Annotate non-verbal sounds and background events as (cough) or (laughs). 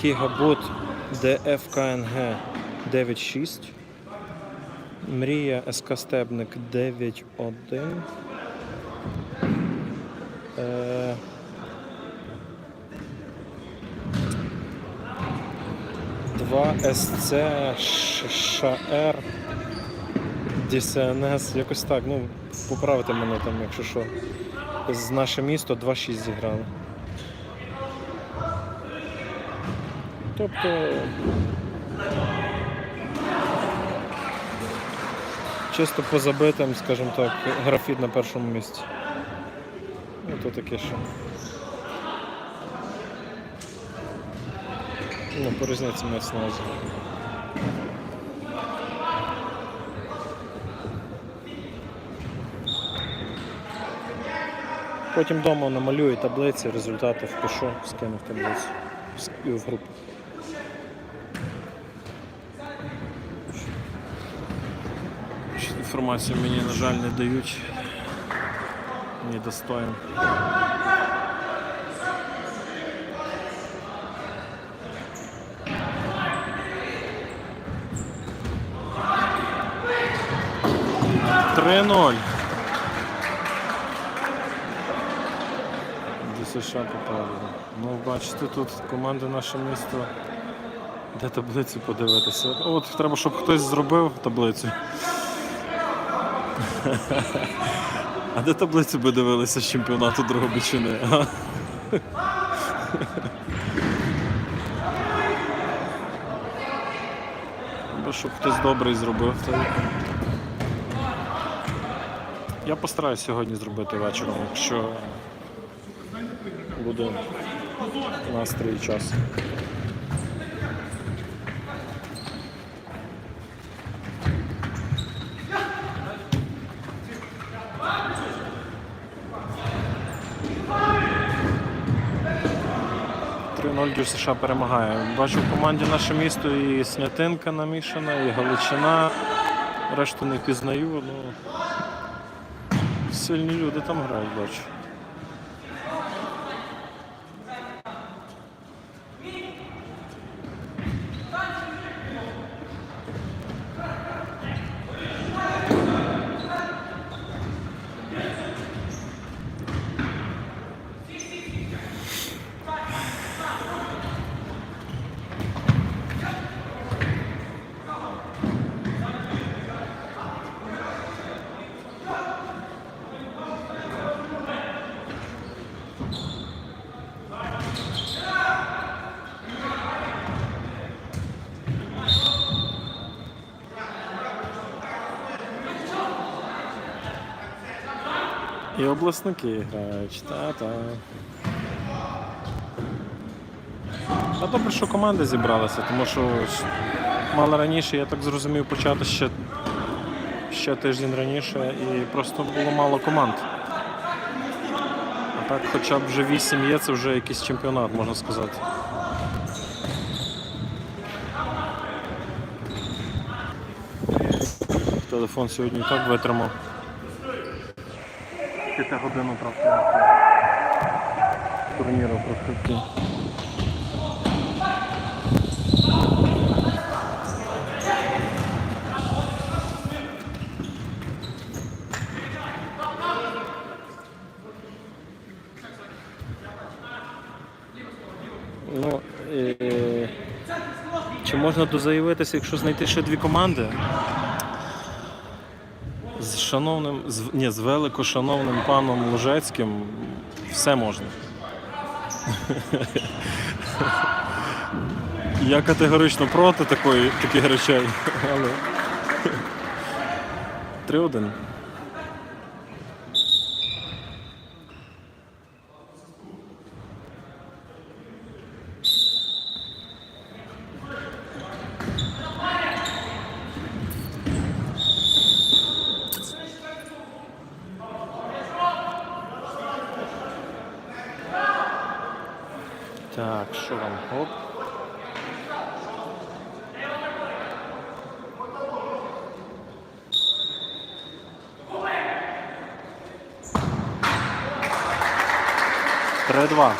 Кігабот ДФКНГ 9.6. Мрія СК Стебник 9.1. Е, Два СЦ ШР ДСНС, якось так, ну, поправте мене там, якщо що. З наше місто 2-6 зіграли. Тобто. Чисто по забитим, скажімо так, графіт на першому місці. Ну, то таке що. Ну, по різниці на увазі. Потім вдома намалюю таблиці, результати впишу, скину в таблицю в групу. Ще Інформацію мені, на жаль, не дають. Недостоин. Три-ноль. До США попали. Ну, бачите, тут команда наше місто. Де таблицю подивитися? От треба, щоб хтось зробив таблицю. А де таблицю би дивилися з чемпіонату Дрогобичини? Треба, щоб хтось добрий зробив. Й- Я постараюсь сьогодні зробити вечором, якщо буде настрій і час. Три-ноль для США перемагає. Бачу в команді наше місто і Снятинка намішана, і Галичина. Решту не пізнаю, але сильні люди там грають, бачу. І обласники грають. Та-та. А добре, що команди зібралися, тому що мало раніше, я так зрозумів, почати ще, ще тиждень раніше і просто було мало команд. Так хоча б вже 8 є, це вже якийсь чемпіонат, можна сказати. Телефон сьогодні так витримав. П'яти годину правда. Турніру про Ну, е- чи можна дозаявитися, якщо знайти ще дві команди? З шановним, з, ні, з великошановним паном Лужецьким все можна. (laughs) Я категорично проти такої, таких речей, але (laughs) 3-1. Так, що вам? Оп. Три-два.